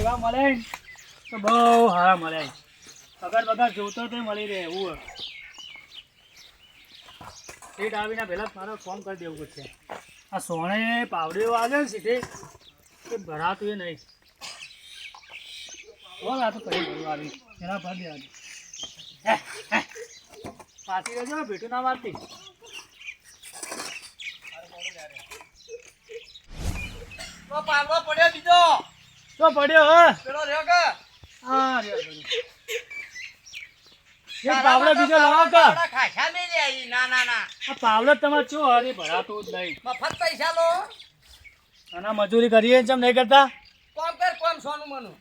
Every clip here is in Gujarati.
એવા મળે? તો બહુ સારા મળે. પગાર પગાર જોતો તો મળી રહે એવું સીટ આવીને પહેલાં મારો ફોન કરી દેવું પડશે. આ સોણે પાવડીઓ આવે ને સીધે. એ ભરાતું નહીં. બોલ આ તો કરી ભરવું આવી. એના ભર દેવાનું. પાછી રહેજો, ભેટું ના મારતી. પડ્યો બીજો. તો પડ્યો હા. પેલો રહ્યો કે? હા રહ્યો, એ પાવડો બીજો લાવો કા? ખાસા લે આઈ ના ના ના. આ પાવડો તમે ચો હરી ભરાતું જ નહીં. મફત પૈસા લો. આના મજૂરી કરીએ ચમ નહીં કરતા? કોમ કર કોમ સોનું મનું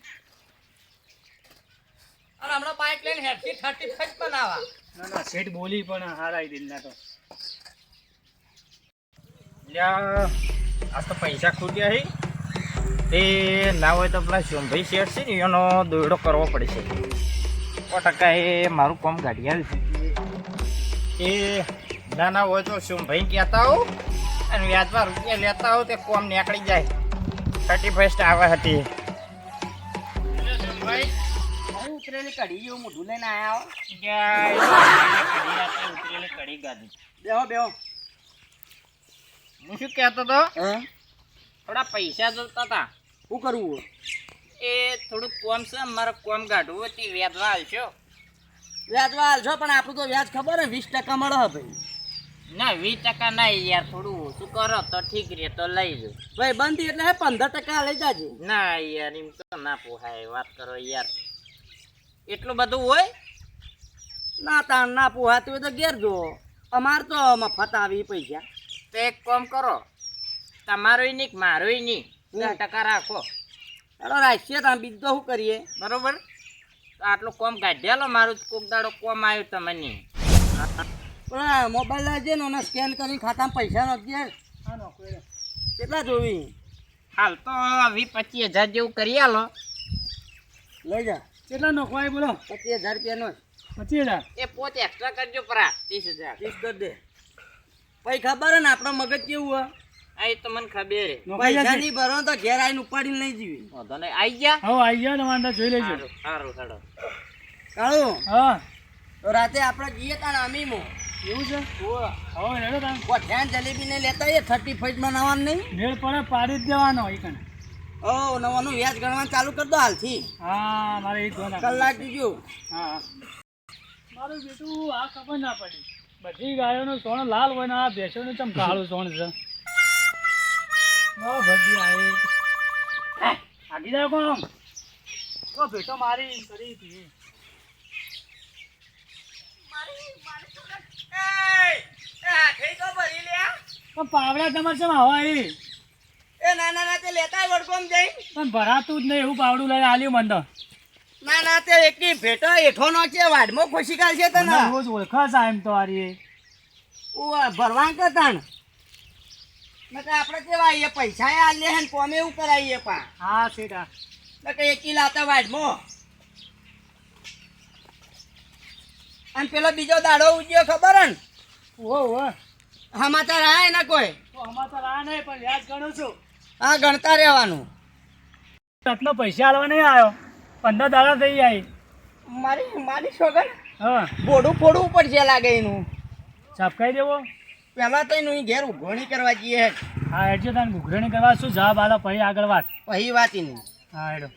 અને હમણાં બાઇક લઈને હેઠી થર્ટી ફાઈવ બનાવા ના ના શેઠ બોલી પણ હારા દિલના તો. લ્યા, આ તો પૈસા ખૂટ્યા છે તે ના હોય તો પેલા શોમભાઈ શેઠ છે ને એનો દોરડો કરવો પડશે. સો ટકા એ મારું કામ કાઢી છે. એ ના ના હોય તો શોમભાઈ કહેતા હો. અને વ્યાજમાં રૂપિયા લેતા હો તે કોમ નીકળી જાય. થર્ટી ફર્સ્ટ આવે હતી શોમભાઈ. ઉતરેલી કઢી જેવું મોઢું લઈને આયા હો. ઉતરેલી કડી ગાધી બેહો બેહો હું શું કહેતો હતો થોડા પૈસા જોતા હતા શું કરવું એ થોડુંક કોમ છે મારે કોમ કાઢવું હતી વ્યાજમાં હાલશો. વ્યાજમાં હાલશો પણ આપણું તો વ્યાજ ખબર ને વીસ ટકા મળે હે ભાઈ. ના વીસ ટકા ના યાર થોડું ઓછું કરો તો ઠીક રે તો લઈ જો ભાઈ બંધી એટલે હે પંદર ટકા લઈ જાજે. ના યાર એમ તો ના પોહાય વાત કરો યાર. એટલું બધું હોય? ના તાણ ના પોહાતું હોય તો ઘેર જો અમાર તો મફત આવી પૈસા. તો એક કામ કરો. તમારોય નહીં મારોય નહીં. ટકા રાખો. ચાલો રાખીએ તો બીજું શું કરીએ? બરોબર? તો આટલું કોમ કાઢ્યા લો મારું કોક દાડો કોમ આવ્યું તમને પણ મોબાઈલ લાવજે ને એને સ્કેન કરીને ખાતામાં પૈસા નાખજે હા નોકરો કેટલા જોવી? હાલ તો વીસ પચીસ હજાર જેવું કરી આલો. લઈ જા. કેટલા નોખવાય બોલો? પચીસ હજાર રૂપિયાનો પચીસ હજાર? એ પોત એક્સ્ટ્રા કરજો પરા ત્રીસ હજાર. ત્રીસ કરી દે. પછી ખબર હે ને આપણો મગજ કેવું હોય? આ એ તો મને ખબર પૈસા ભરો તો ઘેર આવીને ઉપાડીને લઈ જીવી. વાંધો નહીં આઈ ગયા? જોઈ લેજો. સારું હા. તો રાતે આપણે જઈએ તાણ અમીમો એવું છે? હવે હેડો તમે કોઠ્યાન જલેબી ને લેતા આવીએ થર્ટી માં બનાવવાનું નહીં? મેળ પડે પાડી જ દેવાનો એ કણે ઓ નવાનું વ્યાજ ગણવાનું ચાલુ કરી દો હાલથી. હા મારે એ કલાક દીજો. હા હા. મારું બેટું આ ખબર ના પડી. બધી ગાયોનું સોણ લાલ હોય ને આ ભેંસોનું ચમ કાળું સોણ છે? આવે આગી જાય કોણ તો ભેટો મારી કરી હતી. પાવડા તમારે છે હવા એ એ ના ના ના તે લેતા વડકોમ જઈ પણ ભરાતું જ નહીં એવું પાવડું લઈને આલ્યું મને ના ના તે એકી ભેટો એઠો નો છે વાડમાં ખુશી કાઢશે તને. રોજ ઓળખા સાહેબ એમ તો આરી. ઓ ભરવાન કે તાણ આપણે કેવા આવીએ પૈસા એ આલીએ હે ને કોમે એવું કરાવીએ પા. હા સીધા. એક એકી લાતા વાઢમો અને પેલો બીજો દાડો ઉજ્યો ખબર હે ને? ઓહો ઓહો. સમાચાર આય ને કોઈ? તો અમારે તો આ નહીં પણ વ્યાજ ગણું છું. હા ગણતા રહેવાનું. આટલો પૈસા આલવા નહીં આવ્યો. પંદર દાડા થઈ જાય મારી મારી છોકર હા. બોડું ફોડવું પડશે લાગે એનું. છાપકાઈ દેવો? પહેલા તો એનું ઘેર ઉઘોણી કરવા જઈએ હા એટલે તને ઘૂઘરણી કરવા શું જવાબ આલો પછી આગળ વાત. પછી વાત એની. હા હેડો.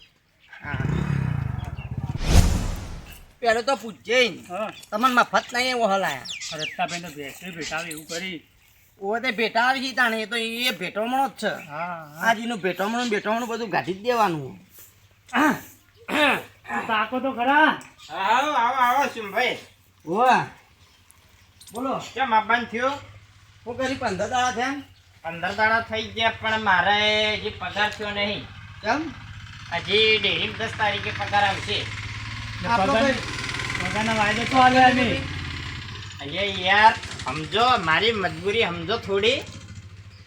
પેલો તો પૂછજે હા. તમને મફત નહીં એવો હલાયા. રસ્તાભાઈ તો બેસે ભેટાવે એવું કરી. ઓ તે ભેટા આવી છે તાણે એ તો એ ભેટોમણો જ છે. હા હા. આજ એનું ભેટોમણું ભેટોમણું બધું ગાઢી જ દેવાનું. તાકો તો ખરા. આવો આવો આવો સિંહભાઈ. ઓ બોલો. કેમ આપવાનું થયું? હું કરી પંદર દાડા થયા? પંદર દાડા થઈ ગયા પણ મારે હજી પગાર થયો નહીં. કેમ? હજી ડેરી દસ તારીખે પગાર આવશે. પગારના વાયદો તો અહીંયા યાર સમજો મારી મજબૂરી સમજો થોડી.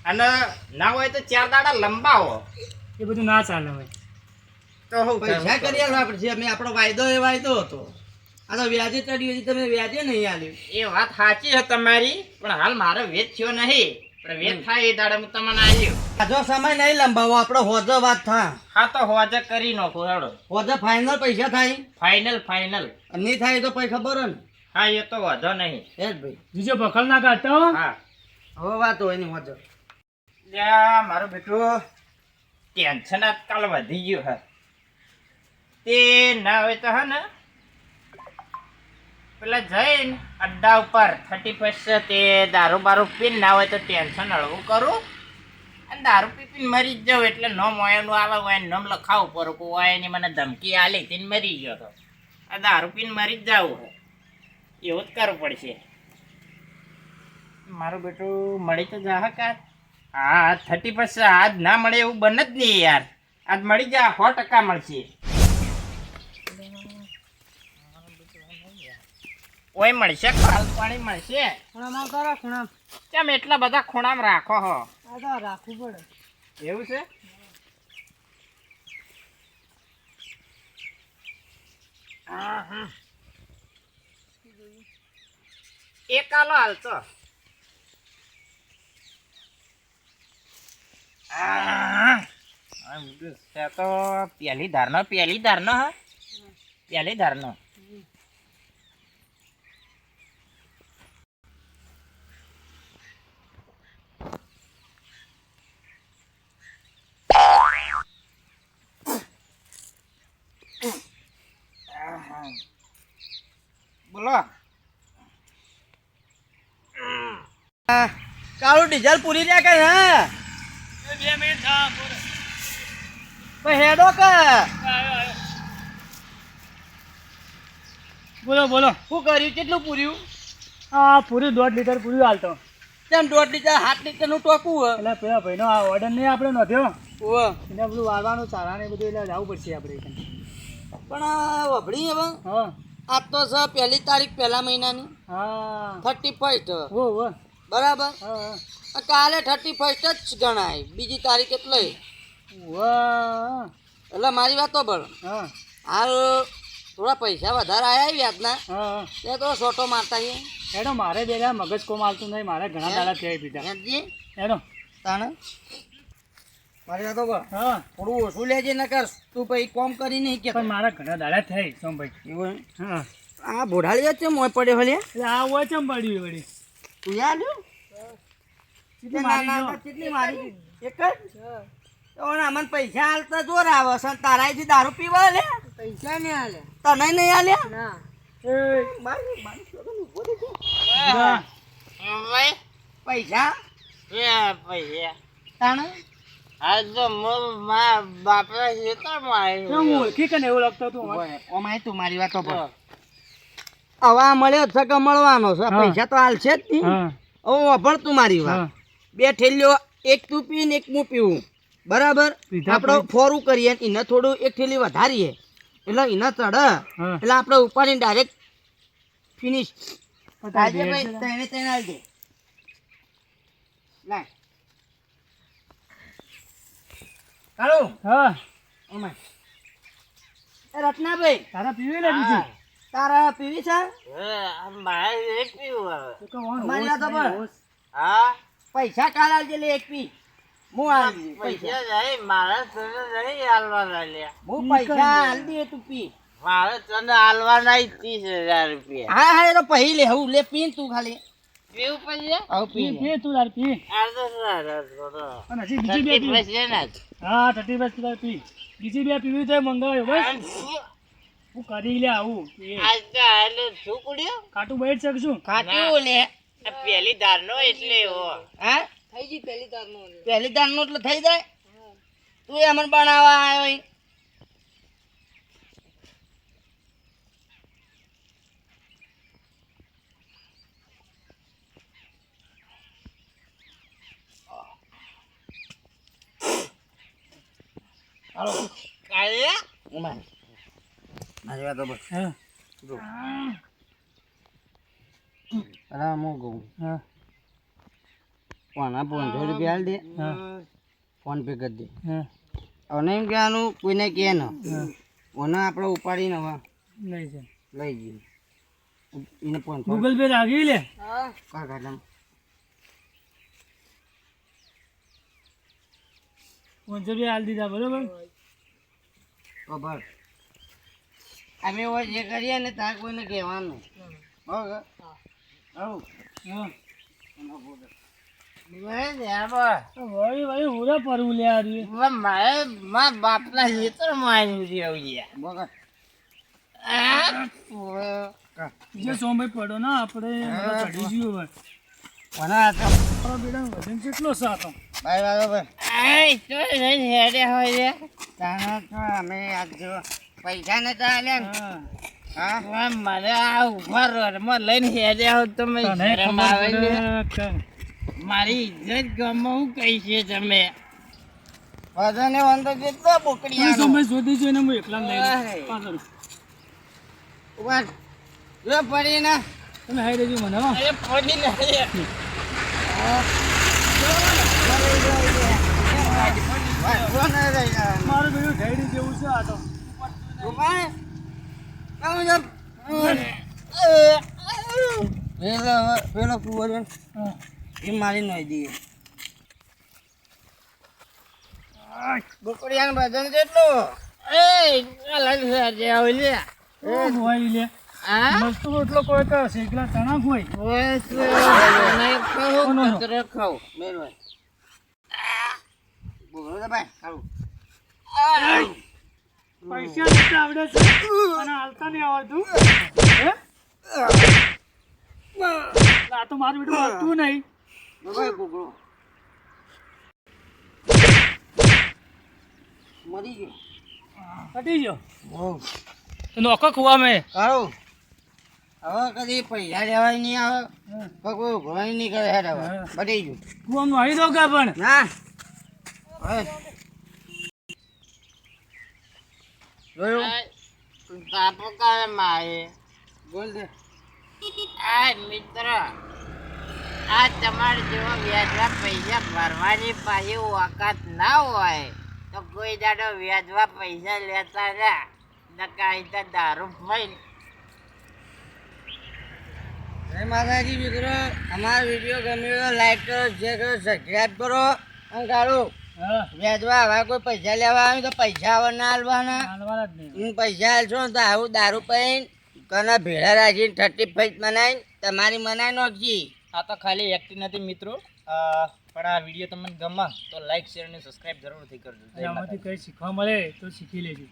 અને ના હોય તો ચાર દાડા લંબાવો. એ બધું ના ચાલે હોય. તો હું પૈસા કરી આપણે જે અમે આપણો વાયદો એ વાયદો હતો. આ તો વ્યાજે ચડ્યું હજી તમે વ્યાજે નહીં આલ્યું. એ વાત સાચી છે તમારી પણ હાલ મારો વેચ થયો નહીં. પણ વેત થાય એ દાડે હું તમને આવ્યો આજો સમય નહીં લંબાવો આપણો હોજો વાત થા હા તો હોજે કરી નાખો હેડો. હોજે ફાઇનલ પૈસા થાય? ફાઇનલ ફાઇનલ નહીં થાય તો પછી ખબર ને. હા એ તો વાંધો નહીં. એ જ ભાઈ. બીજો બખલ ના કાઢતો હો. હા. હવે વાત હોય નહીં હોજો. લ્યા મારું બેટું ટેન્શન આજકાલ વધી ગયું હે તે ના હોય તો હે ને પેલા જઈને અડ્ડા ઉપર થર્ટી ફર્સ્ટ તે દારૂ બારૂ પીને ના હોય તો ટેન્શન હળવું કરું. અને દારૂ પી પીને મરી જ જાઉં એટલે નોમ એનું આવે હોય નોમ લખાવું પડું કોઈ હોય એની મને ધમકી આલી તેને મરી ગયો તો. આ દારૂ પીને મરી જ જાવું હોય એવું જ કરવું પડશે. મારું બેટું મળી તો જા કાર હા થર્ટી ફર્સ્ટ આજ ના મળે એવું બને જ નહીં યાર. આજ મળી જા, સો ટકા મળશે. ઓય મળશે ખાલ પાણી મળશે. ખૂણામાં કરો ખૂણા કેમ એટલા બધા ખૂણામાં રાખો હો? આ તો રાખવું પડે. એવું છે. એક આલો હાલતો. પહેલી ધારનો પહેલી ધારનો હા. પહેલી ધારનો આહા. બોલો કાળું ડીઝલ પૂરી રહ્યા કે હા? બે મિનિટ થા. પછી હેડો કે. બોલો બોલો. શું કર્યું? કેટલું પૂર્યું? આ પૂર્યું દોઢ લીટર પૂર્યું હાલતો. તેમ દોઢ લીટર હાથ લીટરનું ટોકું એટલે પેલા ભાઈનો આ ઓર્ડર નહીં આપણે નોંધ્યો? ઓવે. એને બધું વાળવાનું ચારા ને બધું એટલે જવું પડશે આપણે પણ આ વભડી હવે. હા. આજ તો છે પહેલી તારીખ પહેલા મહિનાની. હા. થર્ટી ફર્સ્ટ હા હા. આ કાલે થર્ટી ફર્સ્ટ જ ગણાય. બીજી તારીખ એટલે. એટલે મારી વાતો ભળ હા. હાલ થોડા પૈસા વધારે આવ્યા વ્યાજના. એ હા. તે તો સોટો મારતા હેડો મારે બે મગજ કોમ હાલતું નહીં. મારે ઘણા દાડા થઈ પીધા. એનો હેડો. તાણે? મારી વાતો ભળ હા. થોડું ઓછું લેજે નકર તું પછી કોમ કરી નહીં કે. પણ મારા ઘણા દાડા થઈ સોમભાઈ. એવું હા? આ બોઢાળી છે મોય પડ્યો હલે આ હોય ચમ પડ્યું વળી. તું યાર? કેટલી મારી જો. મારી એક જ? અમને પૈસા હાલતા જોર આવે છે તારાથી દારૂ પીવા લે પૈસા નહીં હાલે તને નહીં હાલે મારી મારી પૈસા? એ પૈસા. તાણે? આ તો મા બાપરા ખેતરમાં તો હું ઓળખી કે ને એવું તું. ઓમાય તું મારી વાતો પર. હવે મળ્યો છે કે મળવાનો છે. પૈસા તો હાલશે જ નહીં. ઓ હવે તું મારી વાત. બે થેલીઓ એક તું પી ને એક હું. પીવું બરાબર આપણે ફોરું કરીએ એને થોડું એક થેલી વધારીએ. એટલે એને ચડે. એટલે આપણે ઉપાડીને ડાયરેક્ટ ફિનિશ આજે ભાઈ તેને તેને આલી દે. લાય. કાળુ હા. ઓમાય રત્નાભાઈ. તારા પીવી લે બીજી? તારા પીવી છે? મારે એક પીવું હવે. તો. હોશ. હા? પૈસા કાલ આલજે લે એક પી. હું આલી પૈસા જાય મારે તને નહીં હાલવાના લ્યા. હું પૈસા આલ દે? તું પી. મારે તને હાલવાના ત્રીસ હજાર રૂપિયા. હા હા એ તો પહી લે હું લે પીન તું ખાલી. પીવું પૈસા આવ પી પી પી તું તાર પી. આ તો. સરસ અને બીજી બે થર્ટી પીવી. પછી ને હા થર્ટી બસ તાર પી બીજી બે પીવી તો મંગાવ્યો બસ? હું કરી લે આવું. આજ તો આલે શું કુડ્યું? કાટું બેઠ શકશું કાટું લે. પહેલી પહેલી દારનો એટલે હો. હા? થઈ ગઈ પહેલી ધાર નો પહેલી દાર નો એટલે થઈ જાય? તું એ અમને બનાવવા આવ્યો ઈ. કાલે? મારી વાતો બસ હા અરે હું કહું હા કોના પાંચસો રૂપિયા હાલ દે હા ફોન કરી દે હા એમ કહેવાનું કોઈને કહે ન હા ઓને આપણે ઉપાડીને હવે લઈ જઈએ એને ગૂગલ પે રાખી લે કા ખાતા પાંચસો રૂપિયા હાલ દીધા બરોબર ખબર અમે હોય જે કરીએ ને ત્યાં કોઈને કહેવાનું. બરાબર કેટલો સાતો ભાઈ બરાબર હેડે હોય તાણા અમે આજ જો પૈસા નતા આલ્યા ને? હા. હા? મારે આ ઊભા રોડમાં લઈને હેડે આવો તમે શરમ આવે મારી ઇજ્જત ગમો હું કહી છે તમે. બધાને વાંધો કેટલો બોકડી સમય શોધી છે ને હું એકલા લઈ પાછળ. ઊભા પડી ને. તમે હાઈ દેજો મને હો. અરે પડી ન. મારું બીજું ઢેડી જેવું છે આ તો. એ મારી નહીં દઈએ બોકડિયાનું વજન કેટલું એ અલગ હેડે આવો લે ઓ હોય લે મસ્ત રોટલો કોઈ તો શેકલા ચણા હોય બસ નહીં? ખાવું કચરો ખાવું બોલો ભાઈ પૈસા નથી આવડે છે. અને હાલતા નહીં આવડતું હે? આ તો મારું બેટું આવતું નહીં. મરી ગયો. કટી ગયો નોખો ખુવા મેં. કાળું હવે કદી પૈસા લેવાય નહીં આવે. કોઈ ભણાઈ નહીં કરે હેડ હવે. બટી ગયું. કુવામાં આવી દો કે પણ? ના. હવે જોયું? કાવે મારે. બોલ દે. આ મિત્ર આ તમારે જેવો વ્યાજવા પૈસા ભરવાની પાછી ઓકાત ના હોય તો કોઈ દાડો વ્યાજવા પૈસા લેતા રહ્યા નકાઈ દારૂ ભાઈ. જય માતાજી મિત્રો અમારો વીડિયો ગમ્યો લાઈક કરો શેર કરો સબસ્ક્રાઈબ કરો. અને કાળું હા. વ્યાજવા હવે કોઈ પૈસા લેવા આવે તો પૈસા હવે ના આલવાના. હાલવાના હું પૈસા આલશો તો આવું દારૂ પૈન કના ભેળા રાખીને થર્ટી ફાઈવ બનાવીને તમારી મનાઈ નાખજી. આ તો ખાલી એક્ટિંગ નથી મિત્રો. પણ આ વીડિયો તમને ગમા તો લાઈક શેર અને સબસ્ક્રાઇબ જરૂરથી કરજો. આમાંથી કંઈ શીખવા મળે તો શીખી લેજો.